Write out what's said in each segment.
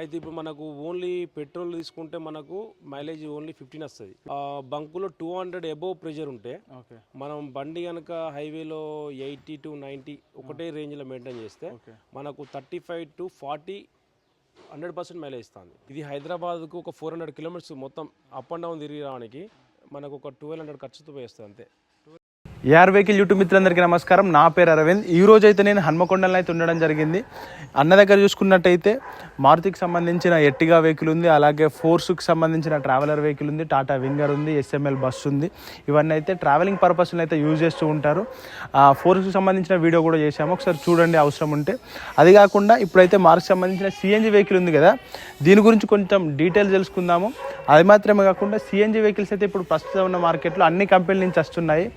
అయితే ఇప్పుడు మనకు ఓన్లీ పెట్రోల్ తీసుకుంటే మనకు మైలేజ్ ఓన్లీ ఫిఫ్టీన్ వస్తుంది. బంకులో టూ హండ్రెడ్ అబోవ్ ప్రెషర్ ఉంటే మనం బండి కనుక హైవేలో ఎయిటీ టు నైంటీ ఒకటే రేంజ్లో మెయింటైన్ చేస్తే మనకు thirty five to forty hundred percent mileage ఇస్తుంది. ఇది హైదరాబాద్కు ఒక ఫోర్ హండ్రెడ్ కిలోమీటర్స్ మొత్తం అప్ అండ్ డౌన్ తిరిగి రావడానికి మనకు ఒక ట్వెల్వ్ హండ్రెడ్ ఖర్చుతో పోయేస్తుంది అంతే. ఏఆర్ వెహికల్ యూట్యూబ్ మిత్రులందరికీ నమస్కారం. నా పేరు అరవింద్. ఈ రోజు అయితే నేను హన్మకొండలో అయితే ఉండడం జరిగింది. అన్న దగ్గర చూసుకున్నట్టయితే మారుతికి సంబంధించిన ఎట్టిగా వెహికల్ ఉంది అలాగే ఫోర్స్కి సంబంధించిన ట్రావెలర్ వెహికల్ ఉంది టాటా వింగర్ ఉంది ఎస్ఎంఎల్ బస్ ఉంది. ఇవన్నీ అయితే ట్రావెలింగ్ పర్పస్ని అయితే యూజ్ చేస్తూ ఉంటారు. ఆ ఫోర్స్కి సంబంధించిన వీడియో కూడా చేశాము. ఒకసారి చూడండి అవసరం ఉంటే. అది కాకుండా ఇప్పుడైతే మార్క్కి సంబంధించిన సిఎన్జి వెహికల్ ఉంది కదా దీని గురించి కొంచెం డీటెయిల్స్ తెలుసుకుందాము. అది మాత్రమే కాకుండా సిఎన్జి వెహికల్స్ అయితే ఇప్పుడు ప్రస్తుతం ఉన్న మార్కెట్లో అన్ని కంపెనీల నుంచి వస్తున్నాయి.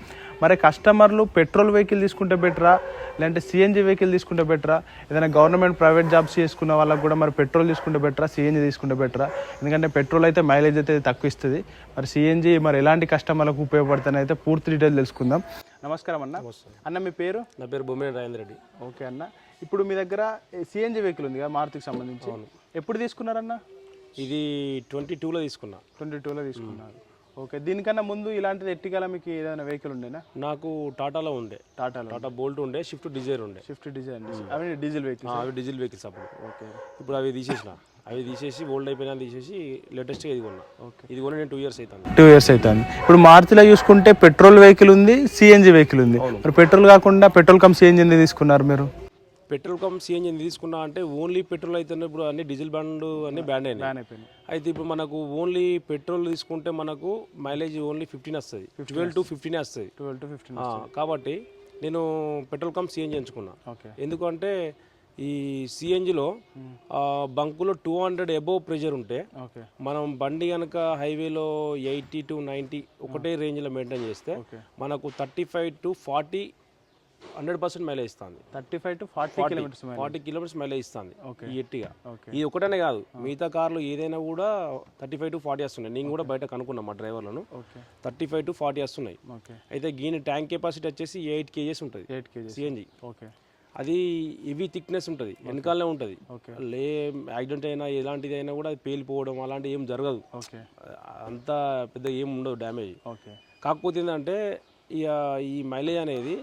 మరి కస్టమర్లు పెట్రోల్ వెహికల్ తీసుకుంటే బెటరా? లేదంటే సిఎన్జి వెహికల్ తీసుకుంటే బెటరా? ఏదైనా గవర్నమెంట్ ప్రైవేట్ జాబ్స్ చేసుకున్న వాళ్ళకి కూడా మరి పెట్రోల్ తీసుకుంటే బెటరా? సిఎన్జి తీసుకుంటే బెటరా? ఎందుకంటే పెట్రోల్ అయితే మైలేజ్ అయితే తక్కువ ఇస్తుంది మరి సిఎన్జి మరి ఎలాంటి కస్టమర్లకు ఉపయోగపడుతుంది అయితే పూర్తి డీటెయిల్ తెలుసుకుందాం. నమస్కారం అన్న. అన్న మీ పేరు? నా పేరు బొమ్మినేని రాజేంద్ర రెడ్డి. ఓకే అన్న. ఇప్పుడు మీ దగ్గర సిఎన్జి వెహికల్ ఉంది కదా మారుతికి సంబంధించి. ఎప్పుడు తీసుకున్నారన్న? ఇది ట్వంటీ టూలో తీసుకున్నా. ట్వంటీ టూలో తీసుకున్నారు. ఓకే దీనికన్నా ముందు ఇలాంటిది ఎట్టిగల మీకు ఏదైనా వెహికల్ ఉండేనా? నాకు టాటాలో ఉండే. టాటాలో టాటా బోల్ట్ ఉండే షిఫ్ట్ డిజైర్ ఉండే. స్విఫ్ట్ డిజైన్ అవి డీజిల్ వెహికల్ అవి డీజిల్ వెహికల్స్ అప్పుడు. ఓకే. ఇప్పుడు అవి తీసేసిన. అవి తీసేసి ఓల్డ్ అయిపోయినా తీసేసి లేటెస్ట్గా ఇది కొన్నా. ఓకే. ఇది కూడా నేను టూ ఇయర్స్ అవుతాను టూ ఇయర్స్ అవుతుంది ఇప్పుడు మారుతిలో చూసుకుంటే పెట్రోల్ వెహికల్ ఉంది సిఎన్జి వెహికల్ ఉంది. మరి పెట్రోల్ కాకుండా పెట్రోల్ కమ్ సిఎన్జి తీసుకున్నారు మీరు? పెట్రోల్ కమ్ సిఎన్జి తీసుకున్నా అంటే ఓన్లీ పెట్రోల్ అయితే ఇప్పుడు అన్ని డీజిల్ బ్యాండ్ అన్ని బ్యాండ్ అయినాయి. బ్యాన్ అయిపోయింది అయితే ఇప్పుడు మనకు ఓన్లీ పెట్రోల్ తీసుకుంటే మనకు మైలేజ్ ఓన్లీ ఫిఫ్టీన్ వస్తుంది. ట్వెల్వ్ టు ఫిఫ్టీన్ వస్తుంది. ట్వెల్వ్ టు ఫిఫ్టీన్ కాబట్టి నేను పెట్రోల్ కమ్ సిఎన్జి ఎంచుకున్నా ఓకే. ఎందుకంటే ఈ సిఎన్జిలో బంకులో టూ హండ్రెడ్ అబోవ్ ప్రెషర్ ఉంటే మనం బండి కనుక హైవేలో ఎయిటీ టు నైంటీ ఒకటే రేంజ్లో మెయింటైన్ చేస్తే మనకు thirty five to forty hundred percent mileage ఇస్తుంది. Thirty five to forty kilometres forty kilometres mileage ఇస్తుంది ఓకే. ఈ ఎట్టిగా. ఇది ఒకటనే కాదు. మిగతా కార్లు ఏదైనా కూడా థర్టీ ఫైవ్ టు ఫార్టీ వస్తున్నాయి. నేను కూడా బయట కనుక్కున్నా మా డ్రైవర్లను. థర్టీ ఫైవ్ టు ఫార్టీ వస్తున్నాయి. అయితే దీని ట్యాంక్ కెపాసిటీ వచ్చేసి ఎయిట్ కేజెస్ ఉంటుంది. Eight kgs. CNG okay. అది ఇవి థిక్నెస్ ఉంటుంది. వెనకాలనే ఉంటుంది. లే యాక్సిడెంట్ అయినా ఎలాంటిది అయినా కూడా అది పేలిపోవడం అలాంటివి ఏం జరగదు. అంత పెద్ద ఏం ఉండదు డ్యామేజ్. ఓకే. కాకపోతే ఏంటంటే ఇక ఈ మైలేజ్ అనేది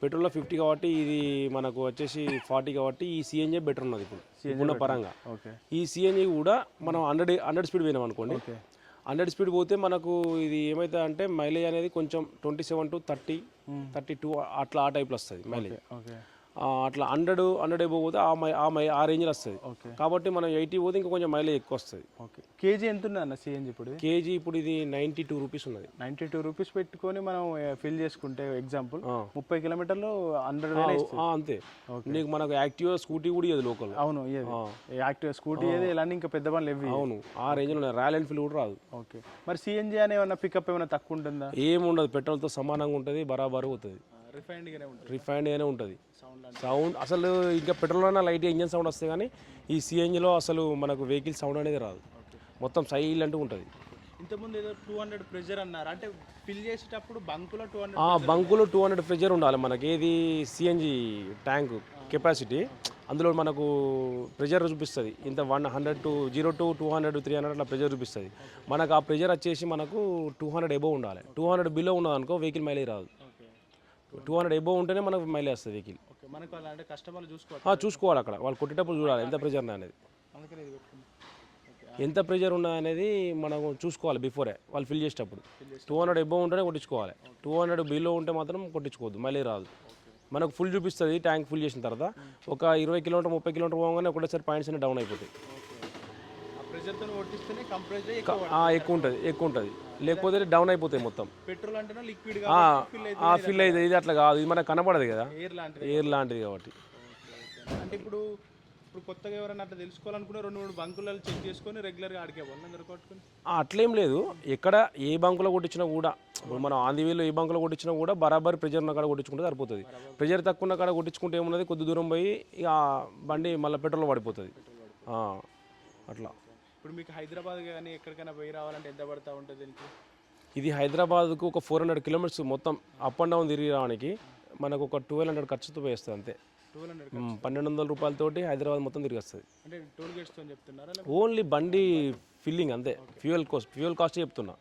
పెట్రోల్లో ఫిఫ్టీ కాబట్టి ఇది మనకు వచ్చేసి ఫార్టీ కాబట్టి ఈ సిఎన్జి బెటర్ ఉన్నది ఇప్పుడు ఇప్పుడున్న పరంగా. ఓకే. ఈ సిఎన్జి కూడా మనం హండ్రెడ్ హండ్రెడ్ స్పీడ్ పోయినాం అనుకోండి. హండ్రెడ్ స్పీడ్ పోతే మనకు ఇది ఏమైతే అంటే మైలేజ్ అనేది కొంచెం twenty seven to thirty thirty two అట్లా ఆ టైప్లో వస్తుంది మైలేజ్. అట్లా హండ్రెడ్ హండ్రెడ్ అయిపో పోతే ఆ మై ఆ మై ఆ రేంజ్లో వస్తుంది. ఓకే. కాబట్టి మనం ఎయిటీ పోతే ఇంకా కొంచెం మైలేజ్ ఎక్కువ వస్తుంది. ఓకే. కేజీ ఎంత ఉంది అన్న సిఎన్జి ఇప్పుడు? కేజీ ఇప్పుడు ఇది నైంటీ టూ రూపీస్ ఉన్నది. నైంటీ టూ రూపీస్ పెట్టుకొని మనం ఫిల్ చేసుకుంటే ఎగ్జాంపుల్. ముప్పై కిలోమీటర్లు హండ్రెడ్ అంతే. నీకు మనకు యాక్టివ్ స్కూటీ కూడా ఇవ్వదు లోకల్ అవును యాక్టివ్ స్కూటీ ఏది ఇలాంటి ఇంకా పెద్ద బండ్లు ఇవి అవును. ఆ రేంజ్లో ఉన్నాయి. రాయల్ ఎన్ఫీల్డ్ కూడా రాదు. ఓకే. మరి సిఎన్జి అనే ఏమన్నా పికప్ ఏమైనా తక్కువ ఉంటుందా? ఏమి ఉండదు పెట్రోల్తో సమానంగా ఉంటుంది బరాబరు అవుతుంది రిఫైన్డ్గానే ఉంటుంది. ఉంటుంది. సౌండ్ అసలు ఇంకా పెట్రోల్ అన్న లైట్ ఇంజన్ సౌండ్ వస్తే కానీ ఈ సిఎన్జిలో అసలు మనకు వెహికల్ సౌండ్ అనేది రాదు. మొత్తం సైలెంట్ ఉంటుంది. ఇంతకుముందు ఏదో టూ హండ్రెడ్ ప్రెజర్ అన్నారు. అంటే ఫిల్ చేసేటప్పుడు బంకులో టూ హండ్రెడ్ బంకులో టూ హండ్రెడ్ ప్రెజర్ ఉండాలి మనకి. ఏది? సిఎన్జి ట్యాంక్ కెపాసిటీ అందులో మనకు ప్రెజర్ చూపిస్తుంది. ఇంత one hundred to zero to two hundred three hundred అట్లా ప్రెజర్ చూపిస్తుంది. మనకు ఆ ప్రెజర్ వచ్చేసి మనకు టూ హండ్రెడ్ ఎబో ఉండాలి. టూ హండ్రెడ్ బిలో ఉన్నది అనుకో వెహికల్ మైలేజ్ రాదు. టూ హండ్రెడ్ ఎబో ఉంటేనే మనకు మైలేజ్ వస్తుంది వెహికల్ మనకు కస్టమర్లు చూసుకోవాలి. చూసుకోవాలి అక్కడ. వాళ్ళు కొట్టేటప్పుడు చూడాలి ఎంత ప్రెజర్ అనేది. ఎంత ప్రెజర్ ఉన్నా అనేది మనం చూసుకోవాలి బిఫోరే వాళ్ళు ఫిల్ చేసేటప్పుడు. టూ హండ్రెడ్ ఎబో ఉంటేనే కొట్టించుకోవాలి. టూ హండ్రెడ్ బిలో ఉంటే మాత్రం కొట్టించుకోవద్దు. మళ్ళీ రాదు. మనకు ఫుల్ చూపిస్తుంది ట్యాంక్ ఫుల్ చేసిన తర్వాత ఒక ఇరవై కిలోమీటర్ ముప్పై కిలోమీటర్ పోగానే ఒకటేసారి పాయింట్స్ అన్ని డౌన్ అయిపోతాయి. ఎక్కువ ఉంటుంది ఎక్కువ ఉంటుంది. లేకపోతే డౌన్ అయిపోతాయి మొత్తం. పెట్రోల్ లిక్విడ్ ఆ, ఫిల్ అయితే ఇది అట్లా కాదు ఇది మనకు కనపడదు కదా. ఎయిర్ లాంటిది కాబట్టి. అంటే ఇప్పుడు ఇప్పుడు కొత్తగా ఎవరైనా అట్లా తెలుసుకోవాలనుకున్న రెండు మూడు బంకులలో చెక్ చేసుకొని రెగ్యులర్గా ఆడికే కొట్టుకొని. అట్లేం లేదు. ఎక్కడ ఏ బంకులో కొట్టించినా కూడా ఇప్పుడు మనం ఆంధీవీలో ఏ బంకులో కొట్టించినా కూడా బరాబర్ ప్రెజర్ ఉన్న కాడ కొట్టించుకుంటే సరిపోతుంది. ప్రెజర్ తక్కువ ఉన్న కాడ కొట్టించుకుంటే ఏమున్నది? కొద్ది దూరం పోయి ఇక ఆ బండి మళ్ళీ పెట్రోల్ పడిపోతుంది. అట్లా. ఇప్పుడు మీకు హైదరాబాద్ కానీ ఎక్కడికైనా పోయి రావాలంటే ఎంత పడతా ఉంటుంది దీనికి? ఇది హైదరాబాద్కు ఒక ఫోర్ హండ్రెడ్ కిలోమీటర్స్ మొత్తం అప్ అండ్ డౌన్ తిరిగి రావడానికి మనకు ఒక ట్వెల్వ్ హండ్రెడ్ ఖర్చుతో పోయేస్తుంది అంతే. పన్నెండు వందల రూపాయలతోటి హైదరాబాద్ మొత్తం తిరిగి వస్తుంది. అంటే టోల్ గేట్స్తో చెప్తున్నారా ఓన్లీ బండి ఫిల్లింగ్ అంతే. ఫ్యూయల్ కాస్ట్ ఫ్యూయల్ కాస్ట్ చెప్తున్నా.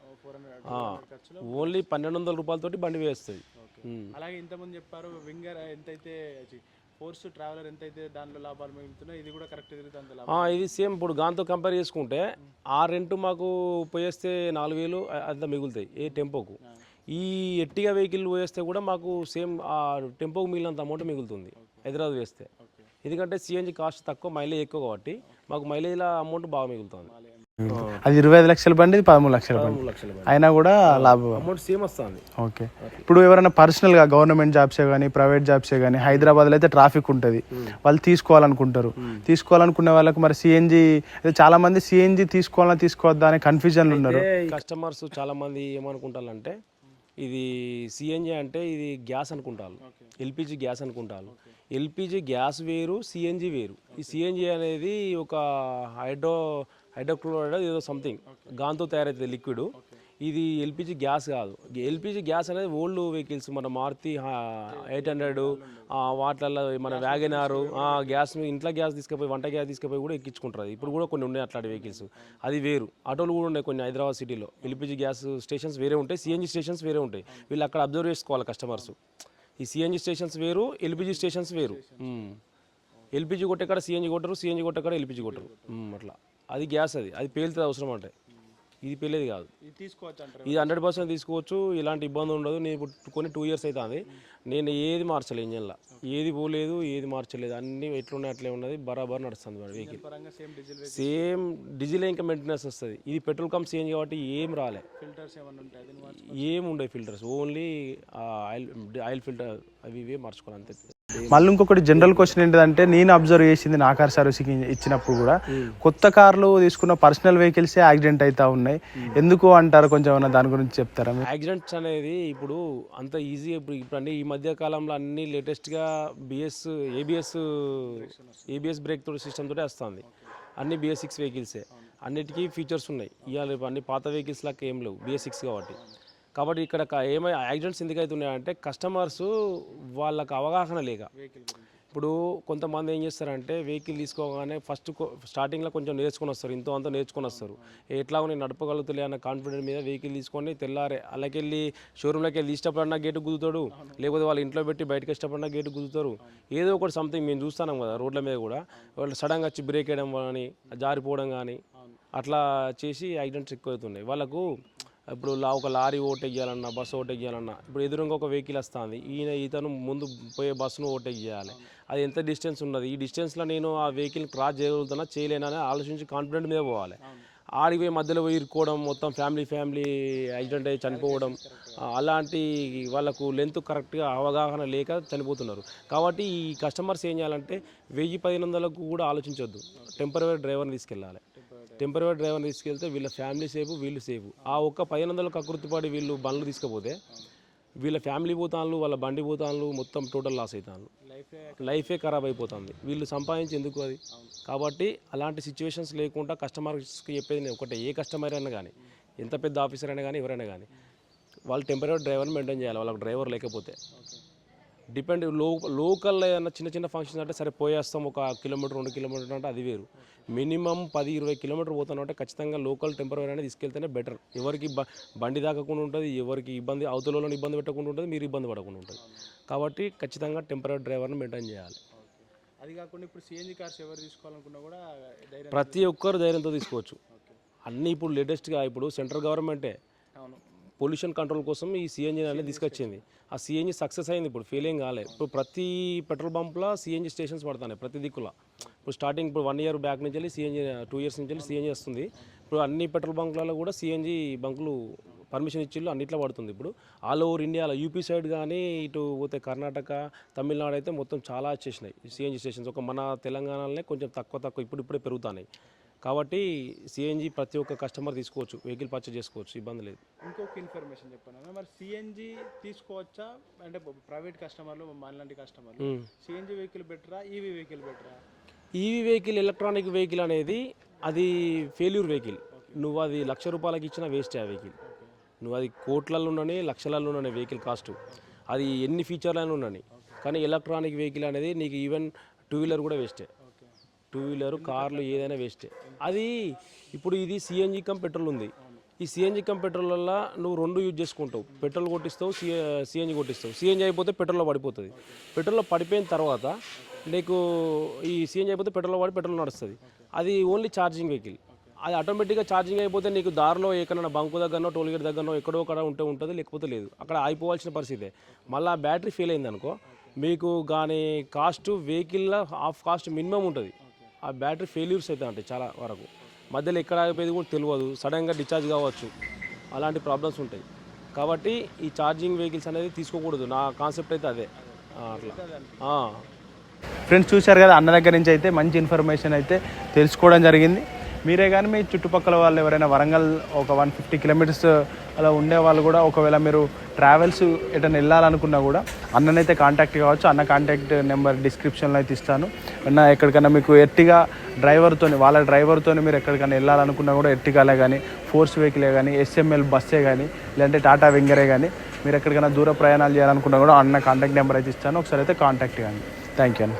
ఓన్లీ పన్నెండు వందల రూపాయలతోటి బండి వేస్తుంది. అలాగే ఇంతకుముందు చెప్పారు వింగర్ ఎంతైతే ఫోర్స్ ట్రావెలర్ ఎంతైతే దానిలో లాభాలు మిగులుతున్నాయో ఇది కూడా కరెక్ట్ తిరుగుతుంది ఇది సేమ్ ఇప్పుడు గాంతో కంపేర్ చేసుకుంటే ఆ రెంట్ మాకు పోయేస్తే నాలుగు వేలు అంత మిగులుతాయి ఏ టెంపోకు. ఈ ఎట్టిగా వెహికల్ పోయేస్తే కూడా మాకు సేమ్ ఆ టెంపోకు మిగిలినంత అమౌంట్ మిగులుతుంది హైదరాబాద్ వేస్తే. ఎందుకంటే సిఎన్జి కాస్ట్ తక్కువ మైలేజ్ ఎక్కువ కాబట్టి మాకు మైలేజ్ల అమౌంట్ బాగా మిగులుతుంది. అది ఇరవై ఐదు లక్షల బండి ఇది పదమూడు లక్షల బండి. అయినా కూడా లాభం. అమౌంట్ సేమ్ వస్తుంది. ఓకే. ఇప్పుడు ఎవరైనా పర్సనల్గా గవర్నమెంట్ జాబ్సే కానీ ప్రైవేట్ జాబ్సే కానీ హైదరాబాద్లో అయితే ట్రాఫిక్ ఉంటుంది. వాళ్ళు తీసుకోవాలనుకుంటారు. తీసుకోవాలనుకునే వాళ్ళకి మరి సిఎన్జి చాలా మంది సిఎన్జి తీసుకోవాలని తీసుకోవద్దా అనే కన్ఫ్యూజన్లు ఉన్నారు. కస్టమర్స్ చాలా మంది ఏమనుకుంటారంటే ఇది సిఎన్జి అంటే ఇది గ్యాస్ అనుకుంటారు. ఎల్పిజి గ్యాస్ అనుకుంటారు. ఎల్పిజి గ్యాస్ వేరు సిఎన్జి వేరు. ఈ సిఎన్జి అనేది ఒక హైడ్రో హైడ్రోక్లోరైడ్ ఏదో సంథింగ్. గాంతో తయారవుతుంది లిక్విడ్. ఇది ఎల్పిజి గ్యాస్ కాదు. ఎల్పిజి గ్యాస్ అనేది ఓల్డ్ వెహికల్స్ మన మారుతి ఎయిట్ హండ్రెడ్ వాటిలలో మన వ్యాగనారు గ్యాస్ ఇంట్లో గ్యాస్ తీసుకుపోయి వంట గ్యాస్ తీసుకుపోయి కూడా ఎక్కించుకుంటారు. ఇప్పుడు కూడా కొన్ని ఉన్నాయి అట్లాంటి వెహికల్స్. అది వేరు. ఆటోలు కూడా ఉన్నాయి కొన్ని హైదరాబాద్ సిటీలో. ఎల్పిజి గ్యాస్ స్టేషన్స్ వేరే ఉంటాయి సిఎన్జి స్టేషన్స్ వేరే ఉంటాయి. వీళ్ళు అక్కడ అబ్జర్వ్ చేసుకోవాలి కస్టమర్స్. ఈ సిఎన్జి స్టేషన్స్ వేరు ఎల్పిజి స్టేషన్స్ వేరు. ఎల్పిజి కొట్టేకాడ సిఎన్జి కొట్టరు సిఎన్జి కొట్టేకాడ ఎల్పిజి కొట్టరు. అట్లా. అది గ్యాస్ అది. అది పేలుతుంది అవసరం అంటే. ఇది పేలేది కాదు. ఇది తీసుకోవచ్చు అంటారు. ఇది హండ్రెడ్ పర్సెంట్ తీసుకోవచ్చు. ఇలాంటి ఇబ్బంది ఉండదు. నేను ఇప్పుడు కొన్ని టూ ఇయర్స్ అవుతుంది నేను ఏది మార్చలేదు ఇంజన్లో. ఏది పోలేదు ఏది మార్చలేదు. అన్నీ ఎట్లున్నాయి అట్లే ఉన్నది. బరాబర్ నడుస్తుంది మరి వెహికల్ సేమ్ డీజిల్ ఇంకా మెయింటెనెన్స్ వస్తుంది. ఇది పెట్రోల్ కంప్ చేంజ్ కాబట్టి ఏం రాలే. ఏం ఉండే filters. Only oil oil filter అవి ఇవే మార్చుకోవాలి అంతే. మళ్ళీ ఇంకొకటి జనరల్ క్వశ్చన్ ఏంటిదంటే నేను అబ్జర్వ్ చేసింది నా కార్ సర్వీసింగ్ ఇచ్చినప్పుడు కూడా కొత్త కార్లు తీసుకున్న పర్సనల్ వెహికల్సే యాక్సిడెంట్ అవుతా ఉన్నాయి. ఎందుకు అంటారు? కొంచెం దాని గురించి చెప్తారా? యాక్సిడెంట్స్ అనేది ఇప్పుడు అంత ఈజీ ఇప్పుడు ఇప్పుడు ఈ మధ్య కాలంలో అన్ని లేటెస్ట్గా బిఎస్ ఏబిఎస్ ఏబిఎస్ బ్రేక్ తోటి సిస్టమ్ తోటి వస్తుంది. అన్ని బిఎస్ సిక్స్ వెహికల్సే అన్నిటికీ ఫీచర్స్ ఉన్నాయి. ఇవాళ అన్ని పాత వెహికల్స్ లాగా ఏం లేవు. బిఎస్ సిక్స్ కాబట్టి. కాబట్టి ఇక్కడ ఏమై యాక్సిడెంట్స్ ఎందుకు అవుతున్నాయంటే కస్టమర్స్ వాళ్ళకి అవగాహన లేక. ఇప్పుడు కొంతమంది ఏం చేస్తారంటే వెహికల్ తీసుకోగానే ఫస్ట్ స్టార్టింగ్లో కొంచెం నేర్చుకొని వస్తారు ఇంతో అంతా నేర్చుకొని వస్తారు. ఎట్లా నేను నడపగలుగుతలే అన్న కాన్ఫిడెంట్ మీద వెహికల్ తీసుకొని తెల్లారే అలాకెళ్ళి షోరూమ్లోకి వెళ్ళి ఇష్టపడినా గేటు గుద్దుతాడు లేకపోతే వాళ్ళ ఇంట్లో పెట్టి బయటకు ఇష్టపడినా గేటు గుద్దుతారు. ఏదో ఒకటి సంథింగ్ మేము చూస్తున్నాం కదా రోడ్ల మీద కూడా. వాళ్ళు సడన్గా వచ్చి బ్రేక్ వేయడం కానీ జారిపోవడం కానీ అట్లా చేసి యాక్సిడెంట్స్ ఎక్కువ అవుతున్నాయి వాళ్ళకు ఇప్పుడు లా ఒక లారీ ఓవర్టేక్ చేయాలన్నా బస్సు ఓవర్టేక్ చేయాలన్నా ఇప్పుడు ఎదురుగా ఒక వెహికల్ వస్తుంది. ఈయన ఇతను ముందు పోయే బస్సును ఓవర్టేక్ చేయాలి అది ఎంత డిస్టెన్స్ ఉన్నది? ఈ డిస్టెన్స్లో నేను ఆ వెహికల్ క్రాస్ చేయగలుగుతున్నా చేయలేనా అని ఆలోచించి కాన్ఫిడెంట్ మీద పోవాలి. ఆడికి పోయి మధ్యలో పోయి ఇరుక్కోవడం మొత్తం ఫ్యామిలీ ఫ్యామిలీ యాక్సిడెంట్ అయ్యి చనిపోవడం అలాంటి వాళ్ళకు లెంత్ కరెక్ట్గా అవగాహన లేక చనిపోతున్నారు. కాబట్టి ఈ కస్టమర్స్ ఏం చేయాలంటే వెయ్యి పదిహేను వందలకు కూడా ఆలోచించొద్దు. టెంపరీ డ్రైవర్ని తీసుకెళ్ళాలి. టెంపరీ డ్రైవర్ని తీసుకెళ్తే వీళ్ళ ఫ్యామిలీ సేఫ్ వీళ్ళు సేఫ్. ఆ ఒక్క పదిహేను వందలకు కకృతిపడి వీళ్ళు బండ్లు తీసుకపోతే వీళ్ళ ఫ్యామిలీ పోతాన్లు వాళ్ళ బండి పోతాన్లు మొత్తం టోటల్ లాస్ అవుతాను లైఫే ఖరాబ్ అయిపోతుంది. వీళ్ళు సంపాదించి ఎందుకు అది? కాబట్టి అలాంటి సిచ్యువేషన్స్ లేకుండా కస్టమర్స్కి చెప్పేది నేను ఒకటే ఏ కస్టమర్ అయినా కానీ ఎంత పెద్ద ఆఫీసర్ అయినా కానీ ఎవరైనా కానీ వాళ్ళు టెంపరీ డ్రైవర్ని మెయింటైన్ చేయాలి. వాళ్ళకి డ్రైవర్ లేకపోతే. డిపెండ్లో లోకల్ ఏదైనా చిన్న చిన్న ఫంక్షన్స్ అంటే సరే పోయేస్తాం ఒక కిలోమీటర్ రెండు కిలోమీటర్ అంటే అది వేరు. మినిమం పది ఇరవై కిలోమీటర్ పోతాను అంటే ఖచ్చితంగా లోకల్ టెంపరీ అనేది తీసుకెళ్తేనే బెటర్ ఎవరికి బండి దాకకుండా ఉంటుంది ఎవరికి ఇబ్బంది అవతల వాళ్ళని ఇబ్బంది పెట్టకుండా ఉంటుంది మీరు ఇబ్బంది పడకుండా ఉంటుంది. కాబట్టి ఖచ్చితంగా టెంపరీ డ్రైవర్ని మెయింటైన్ చేయాలి. అది కాకుండా ఇప్పుడు సిఎన్జి కార్స్ ఎవరు తీసుకోవాలనుకున్నా కూడా ప్రతి ఒక్కరు ధైర్యంతో తీసుకోవచ్చు. అన్నీ ఇప్పుడు లేటెస్ట్గా ఇప్పుడు సెంట్రల్ గవర్నమెంటే పొల్యూషన్ కంట్రోల్ కోసం ఈ సిఎన్జి అనేది తీసుకొచ్చింది. ఆ సిఎన్జి సక్సెస్ అయింది ఇప్పుడు ఫెయిల్ ఏం కాలే. ఇప్పుడు ప్రతి పెట్రోల్ బంప్లో సిఎన్జి స్టేషన్స్ పడుతున్నాయి ప్రతి దిక్కుల. ఇప్పుడు స్టార్టింగ్ ఇప్పుడు వన్ ఇయర్ బ్యాక్ నుంచి వెళ్ళి సిఎన్జి టూ ఇయర్స్ నుంచి వెళ్ళి సిఎన్జి వస్తుంది. ఇప్పుడు అన్ని పెట్రోల్ బంకులలో కూడా సిఎన్జి బంకులు పర్మిషన్ ఇచ్చిళ్ళు అన్నిట్లో పడుతుంది ఇప్పుడు. ఆల్ ఓవర్ ఇండియాలో యూపీ సైడ్ కానీ ఇటు పోతే కర్ణాటక తమిళనాడు అయితే మొత్తం చాలా వచ్చేసినాయి సిఎన్జి స్టేషన్స్ ఒక మన తెలంగాణలోనే కొంచెం తక్కువ తక్కువ ఇప్పుడు ఇప్పుడే పెరుగుతున్నాయి. కాబట్టి సిఎన్జి ప్రతి ఒక్క కస్టమర్ తీసుకోవచ్చు వెహికల్ పర్చేజ్ చేసుకోవచ్చు ఇబ్బంది లేదు. ఇంకొక ఇన్ఫర్మేషన్ చెప్పాను. మరి సిఎన్జి తీసుకోవచ్చా? అంటే ప్రైవేట్ కస్టమర్లు మనలాంటి కస్టమర్లు. సిఎన్జి వెహికల్ బెటరా ఈవీ వెహికల్ బెటరా? ఈవీ వెహికల్ ఎలక్ట్రానిక్ వెహికల్ అనేది అది ఫెయిల్యూర్ వెహికల్. నువ్వు అది లక్ష రూపాయలకి ఇచ్చిన వేస్ట్ ఆ వెహికల్. నువ్వు అది కోట్లలో ఉండని లక్షలలో ఉండని వెహికల్ కాస్ట్ అది ఎన్ని ఫీచర్లను ఉండని కానీ ఎలక్ట్రానిక్ వెహికల్ అనేది నీకు ఈవెన్ టూ వీలర్ కూడా వేస్టే టూ వీలర్ కార్లు ఏదైనా వేస్టే. అది ఇప్పుడు ఇది సిఎన్జి కమ్ పెట్రోల్ ఉంది. ఈ సిఎన్జి కమ్ పెట్రోల్ వల్ల నువ్వు రెండు యూజ్ చేసుకుంటావు. పెట్రోల్ కొట్టిస్తావు సిఎన్జి కొట్టిస్తావు. సిఎన్జి అయిపోతే పెట్రోల్లో పడిపోతుంది. పెట్రోల్లో పడిపోయిన తర్వాత నీకు ఈ సిఎన్జి అయిపోతే పెట్రోల్లో పడి పెట్రోల్ నడుస్తుంది. అది ఓన్లీ ఛార్జింగ్ వెహికల్. అది ఆటోమేటిక్గా ఛార్జింగ్ అయిపోతే నీకు దారిలో ఎక్కడైనా బంకు దగ్గరనో టోల్ గేట్ దగ్గరనో ఎక్కడో అక్కడ ఉంటే ఉంటుంది లేకపోతే లేదు. అక్కడ అయిపోవాల్సిన పరిస్థితే. మళ్ళీ బ్యాటరీ ఫెయిల్ అయింది అనుకో మీకు కానీ కాస్ట్ వెహికల్లో హాఫ్ కాస్ట్ మినిమం ఉంటుంది. ఆ బ్యాటరీ ఫెయిల్యూర్స్ అయితే ఉంటాయి చాలా వరకు. మధ్యలో ఎక్కడ ఆగిపోయేది కూడా తెలియదు. సడన్గా డిశ్చార్జ్ కావచ్చు. అలాంటి ప్రాబ్లమ్స్ ఉంటాయి. కాబట్టి ఈ ఛార్జింగ్ వెహికల్స్ అనేది తీసుకోకూడదు. నా కాన్సెప్ట్ అయితే అదే. అట్లా. ఫ్రెండ్స్ చూశారు కదా అన్న దగ్గర నుంచి అయితే మంచి ఇన్ఫర్మేషన్ అయితే తెలుసుకోవడం జరిగింది. మీరే కానీ మీ చుట్టుపక్కల వాళ్ళు ఎవరైనా వరంగల్ ఒక వన్ ఫిఫ్టీ కిలోమీటర్స్ అలా ఉండే వాళ్ళు కూడా ఒకవేళ మీరు ట్రావెల్స్ ఎటైనా వెళ్ళాలనుకున్నా కూడా అన్ననైతే కాంటాక్ట్ కావచ్చు. అన్న కాంటాక్ట్ నెంబర్ డిస్క్రిప్షన్లో అయితే ఇస్తాను. అన్న ఎక్కడికైనా మీకు ఎర్టిగా డ్రైవర్తో వాళ్ళ డ్రైవర్తో మీరు ఎక్కడికైనా వెళ్ళాలనుకున్నా కూడా ఎర్టిగాలే కానీ ఫోర్స్ వెహికలే కానీ ఎస్ఎంఎల్ బస్సే కానీ లేదంటే టాటా వింగరే కానీ మీరు ఎక్కడికైనా దూర ప్రయాణాలు చేయాలనుకున్నా కూడా అన్న కాంటాక్ట్ నెంబర్ అయితే ఇస్తాను. ఒకసారి అయితే కాంటాక్ట్ కానీ థ్యాంక్ యూ అన్న.